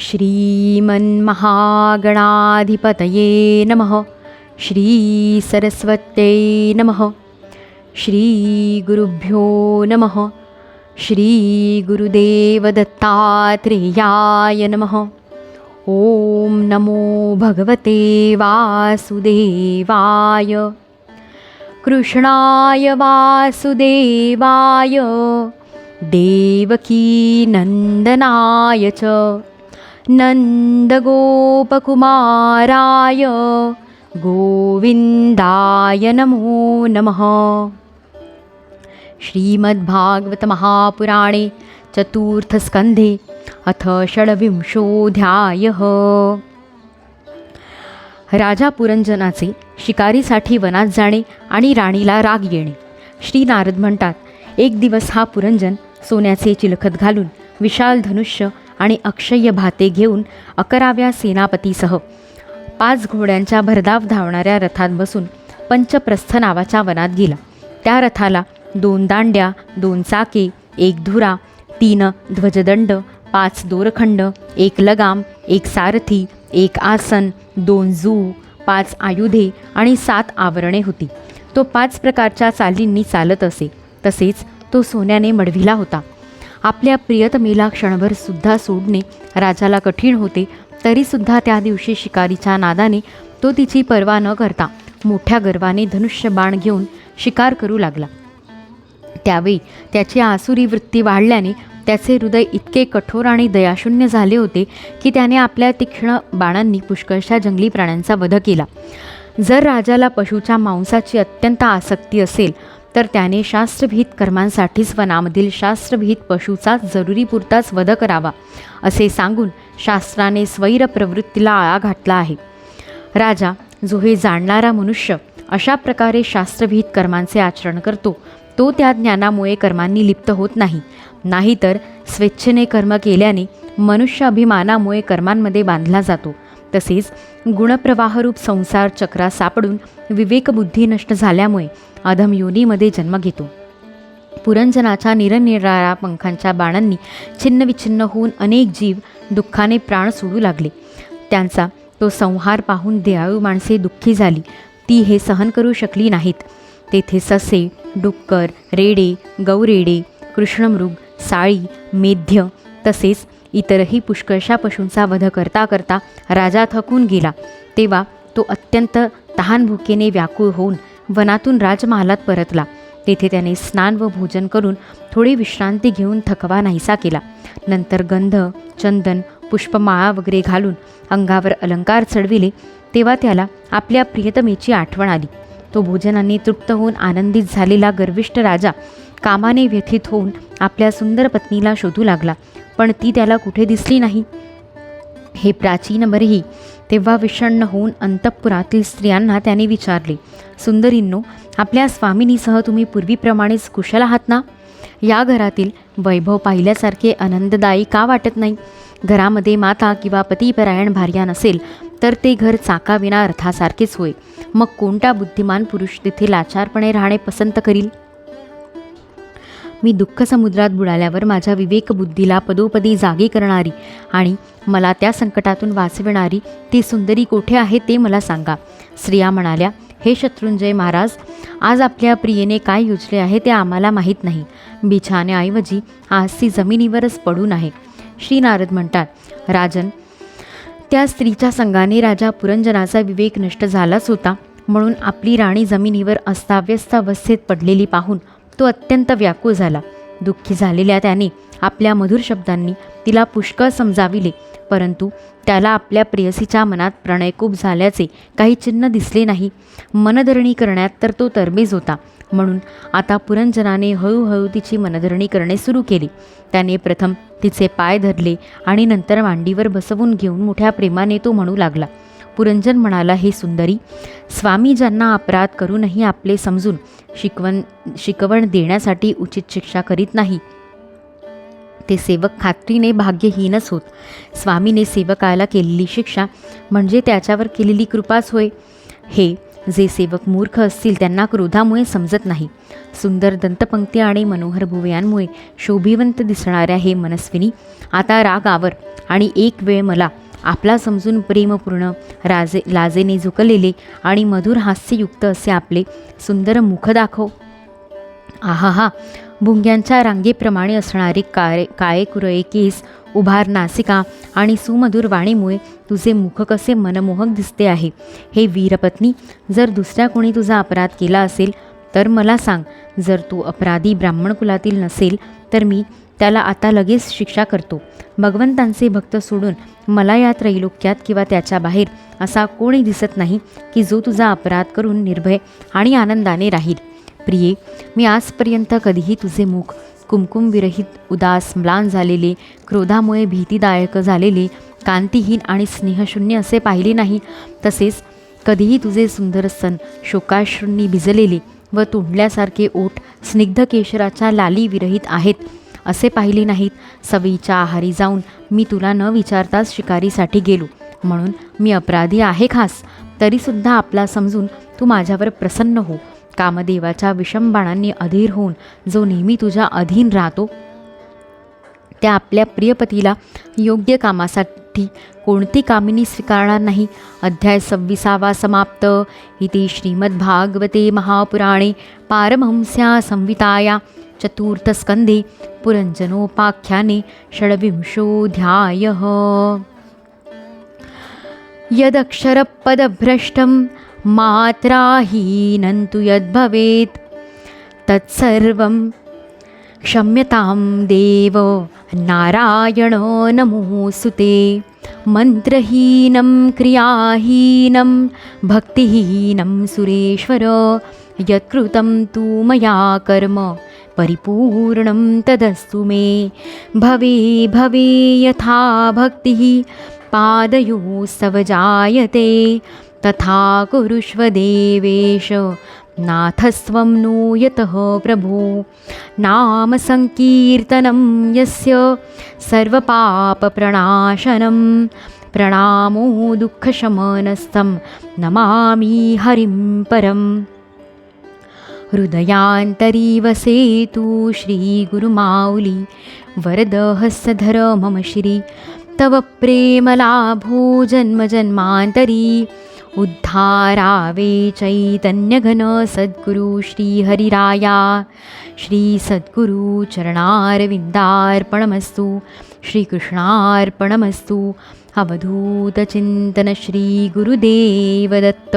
श्रीमन्महागणाधिपतये नमः। श्रीसरस्वत्यै नमः। श्रीगुरुभ्यो नमः। श्रीगुरुदेवदत्तात्रेयाय नमः। ॐ नमो भगवते वासुदेवाय। कृष्णाय वासुदेवाय। देवकीनन्दनाय च। नन्दगोपकुमाराय गोविन्दाय नमो नमः। श्रीमद्भागवतमहापुराणे चतुर्थस्कन्धे अथ षड्विंशोऽध्यायः। राजा पुरंजनाचे शिकारीसाठी वनात जाणे आणि राणीला राग येणे. श्री नारद म्हणतात एक दिवस हा पुरंजन सोन्याचे चिलखत घालून विशाल धनुष्य आणि अक्षय्य भाते घेऊन अकराव्या सेनापतीसह पाच घोड्यांच्या भरधाव धावणाऱ्या रथात बसून पंचप्रस्थ नावाच्या वनात गेला. त्या रथाला दोन दांड्या दोन चाके एक धुरा तीन ध्वजदंड पाच दोरखंड एक लगाम एक सारथी एक आसन दोन जू पाच आयुधे आणि सात आवरणे होती. तो पाच प्रकारच्या चालींनी चालत असे. तसेच तो सोन्याने मढविला होता. आपल्या प्रियतमेला क्षणभर सुद्धा सोडणे राजाला कठीण होते तरीसुद्धा त्या दिवशी शिकारीच्या नादाने तो तिची पर्वा न करता मोठ्या गर्वाने धनुष्य बाण घेऊन शिकार करू लागला. त्यावेळी त्याची आसुरी वृत्ती वाढल्याने त्याचे हृदय इतके कठोर आणि दयाशून्य झाले होते की त्याने आपल्या तीक्ष्ण बाणांनी पुष्कळशा जंगली प्राण्यांचा वध केला. जर राजाला पशूच्या मांसाची अत्यंत आसक्ती असेल तर त्याने शास्त्रभीत कर्मांसाठीच वनामधील शास्त्रभीत पशूचा जरुरीपुरताच वध करावा असे सांगून शास्त्राने स्वैर प्रवृत्तीला आळा घातला आहे. राजा जो हे जाणणारा मनुष्य अशा प्रकारे शास्त्रभीत कर्मांचे आचरण करतो तो त्या ज्ञानामुळे कर्मांनी लिप्त होत नाही. नाहीतर स्वेच्छेने कर्म केल्याने मनुष्य अभिमानामुळे कर्मांमध्ये बांधला जातो. तसेच गुणप्रवाहरूप संसार चक्रा सापडून विवेकबुद्धी नष्ट झाल्यामुळे अधम योनीमध्ये जन्म घेतो. पुरंजनाच्या निरनिराळ्या पंखांच्या बाणांनी छिन्नविछिन्न होऊन अनेक जीव दुःखाने प्राण सोडू लागले. त्यांचा तो संहार पाहून दयाळू माणसे दुःखी झाली. ती हे सहन करू शकली नाहीत. तेथे ससे डुक्कर रेडे गौरेडे कृष्णमृग साळी मेध्य तसेच इतरही पुष्कळशा पशूंचा वध करता करता राजा थकून गेला. तेव्हा तो अत्यंत तहानभुकेने व्याकुळ होऊन वनातून राजमहालात परतला. तेथे त्याने स्नान व भोजन करून थोडी विश्रांती घेऊन थकवा नाहीसा केला. नंतर गंध चंदन पुष्पमाळा वगैरे घालून अंगावर अलंकार चढविले तेव्हा त्याला आपल्या प्रियतमेची आठवण आली. तो भोजनाने तृप्त होऊन आनंदित झालेला गर्विष्ठ राजा कामाने व्यथित होऊन आपल्या सुंदर पत्नीला शोधू लागला. पण ती त्याला कुठे दिसली नाही? हे प्राचीन बरही तेव्हा विषण्ण होऊन अंतःपुरातील स्त्रियांना त्याने विचारले सुंदरींनो आपल्या स्वामिनीसह तुम्ही पूर्वीप्रमाणेच कुशल आहात ना? या घरातील वैभव पाहिल्यासारखे आनंददायी का वाटत नाही? घरामध्ये माता किंवा पतीपरायण भार्या नसेल तर ते घर चाकाविना अर्थासारखेच होय. मग कोणता बुद्धिमान पुरुष तिथे लाचारपणे राहणे पसंत करील? मी दुःख समुद्रात बुडाल्यावर माझ्या विवेकबुद्धीला पदोपदी जागी करणारी आणि मला त्या संकटातून वाचविणारी ती सुंदरी कोठे आहे ते मला सांगा. स्त्रिया म्हणाल्या हे शत्रुंजय महाराज आज आपल्या प्रियेने काय योजले आहे ते आम्हाला माहीत नाही. बिछाण्याऐवजी आज ती जमिनीवरच पडून आहे. श्री नारद म्हणतात राजन त्या स्त्रीच्या संघाने राजा पुरंजनाचा विवेक नष्ट झालाच होता. म्हणून आपली राणी जमिनीवर अस्ताव्यस्त अवस्थेत पडलेली पाहून तो अत्यंत व्याकुळ झाला. दुःखी झालेल्या त्याने आपल्या मधुर शब्दांनी तिला पुष्कळ समजाविले परंतु त्याला आपल्या प्रेयसीच्या मनात प्रणयकूप झाल्याचे काही चिन्ह दिसले नाही. मनधरणी करण्यात तर तो तरबेज होता म्हणून आता पुरंजनाने हळूहळू तिची मनधरणी करणे सुरू केली. त्याने प्रथम तिचे पाय धरले आणि नंतर मांडीवर बसवून घेऊन मोठ्या प्रेमाने तो म्हणू लागला पुरंजन म्हणाला हे सुंदरी स्वामी ज्यांना अपराध करूनही आपले समजून शिकवण शिकवण देण्यासाठी उचित शिक्षा करीत नाही ते सेवक खात्रीने भाग्यहीनच होत. स्वामीने सेवकाला केलेली शिक्षा म्हणजे त्याच्यावर केलेली कृपाच होय. हे जे सेवक मूर्ख असतील त्यांना क्रोधामुळे समजत नाही. सुंदर दंतपंक्ती आणि मनोहर भुवयांमुळे शोभिवंत दिसणाऱ्या हे मनस्विनी आता रागावर आणि एक वेळ मला आपला समजून प्रेमपूर्ण राजे लाजेने झुकलेले आणि मधुर हास्ययुक्त असे आपले सुंदर मुख दाखव. आहाहा भुंग्यांच्या रांगेप्रमाणे असणारे काळे काळे कुरळे केस उभार नासिका आणि सुमधुर वाणीमुळे तुझे मुख कसे मनमोहक दिसते आहे. हे वीरपत्नी जर दुसऱ्या कोणी तुझा अपराध केला असेल तर मला सांग. जर तू अपराधी ब्राह्मण कुलातील नसेल तर मी त्याला आता लगेच शिक्षा करतो. भगवंतांचे भक्त सोडून मला या त्रैलोक्यात किंवा त्याच्या बाहेर असा कोणी दिसत नाही की जो तुझा अपराध करून निर्भय आणि आनंदाने राहील. प्रिये मी आजपर्यंत कधीही तुझे मुख कुमकुमविरहित उदास म्लान झालेले क्रोधामुळे भीतीदायक झालेले कांतीहीन आणि स्नेहशून्य असे पाहिले नाही तसेच कधीही तुझे सुंदर सन शोकाश्रूंनी भिजलेले व तोंडल्यासारखे ओठ स्निग्ध केशराच्या लाली विरहित आहेत. असे पाहिले नाहीत. सवयीच्या आहारी जाऊन मी तुला न विचारताच शिकारीसाठी गेलो. म्हणून मी अपराधी आहे खास. तरीसुद्धा आपला समजून तू माझ्यावर प्रसन्न हो. कामदेवाच्या विषम बाणांनी अधीर होऊन जो नेहमी तुझ्या अधीन राहतो त्या आपल्या प्रियपतीला योग्य कामासाठी कोणती कामिनी स्वीकारणार नाही. अध्याय सव्वीसावा समाप्त. इथे श्रीमद्भागवते महापुराणे पारमहंस्या संविताया चतुर्थस्कंदे पुरञ्जनोपाख्याने षड्विंशोऽध्यायः। यदक्षरपदभ्रष्टं मात्राहीनं तु यद्भवेत् तत्सर्वं क्षम्यतां देव नारायण नमोऽस्तु ते। मन्त्रहीनं क्रियाहीनं भक्तिहीनं सुरेश्वर यत्कृतं तु मया कर्म परिपूर्णं तदस्तु मे। भवे भवे यथा भक्तिः पादयोस्तव जायते। तथा कुरुष्व देवेश नाथस्त्वं नो यतः प्रभो। नामसङ्कीर्तनं यस्य सर्वपापप्रणाशनं। प्रणामो दुःखशमनस्थं नमामि हरिं परम् हृदयान्तरी वसेतु श्रीगुरुमाऊली वरदहस्तधर मम श्री। तव प्रेमलाभो जन्मजन्मान्तरी। उद्धारावे चैतन्यघन सद्गुरु श्रीहरिराया। श्रीसद्गुरु चरणारविन्दार्पणमस्तु। श्रीकृष्णार्पणमस्तु। अवधूतचिन्तन श्रीगुरुदेवदत्त